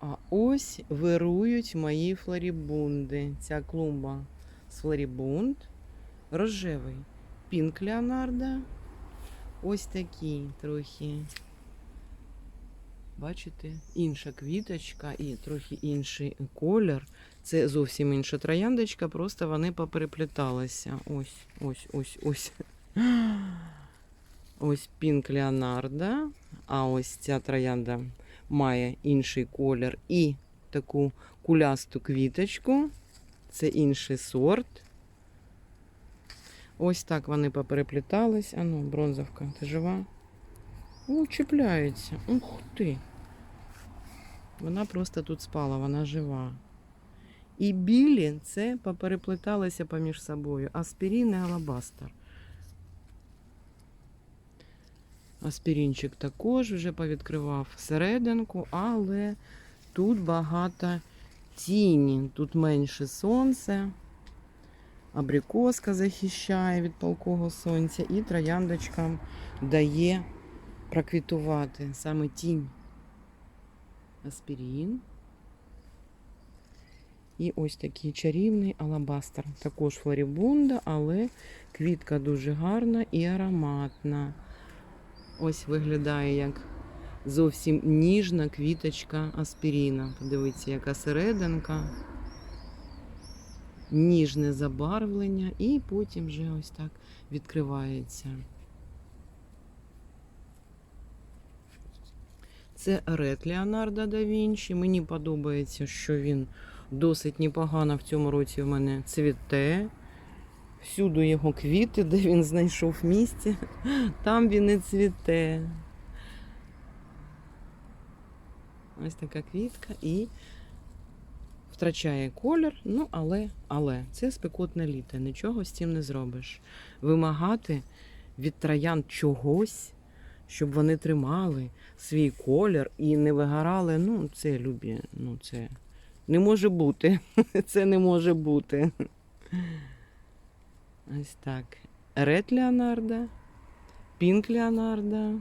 А ось вирують мої флорібунди. Ця клумба з флорібунд. Рожевий. Пінк Леонарда. Ось такі трохи. Бачите, інша квіточка і трохи інший колір. Це зовсім інша трояндочка, просто вони поперепліталися. Ось, ось, ось, ось. Ось Пінк Леонарда, а ось ця троянда має інший колір і таку кулясту квіточку. Це інший сорт. Ось так вони попереплітались. А ну, бронзовка, ти жива? О, чіпляється. Ух ти. Вона просто тут спала, вона жива. І білі це попереплеталися поміж собою. Аспірін і алабастер. Аспірінчик також вже повідкривав серединку, але тут багато тіні, тут менше сонця. Абрикоска захищає від палкого сонця, і трояндочкам дає проквітувати саме тінь. Аспірін. І ось такий чарівний алабастер. Також флорібунда, але квітка дуже гарна і ароматна. Ось виглядає як зовсім ніжна квіточка аспіріна. Подивіться, яка серединка. Ніжне забарвлення, і потім вже ось так відкривається. Це Ред Леонардо да Вінчі. Мені подобається, що він досить непогано в цьому році в мене цвіте. Всюди його квіти, де він знайшов місце, там він і цвіте. Ось така квітка і втрачає колір, ну але, але це спекотне літо, нічого з цим не зробиш. Вимагати від троян чогось, щоб вони тримали свій колір і не вигорали, ну це любі, ну це не може бути. Це не може бути. Ось так. Ред Леонардо, Пінк Леонардо.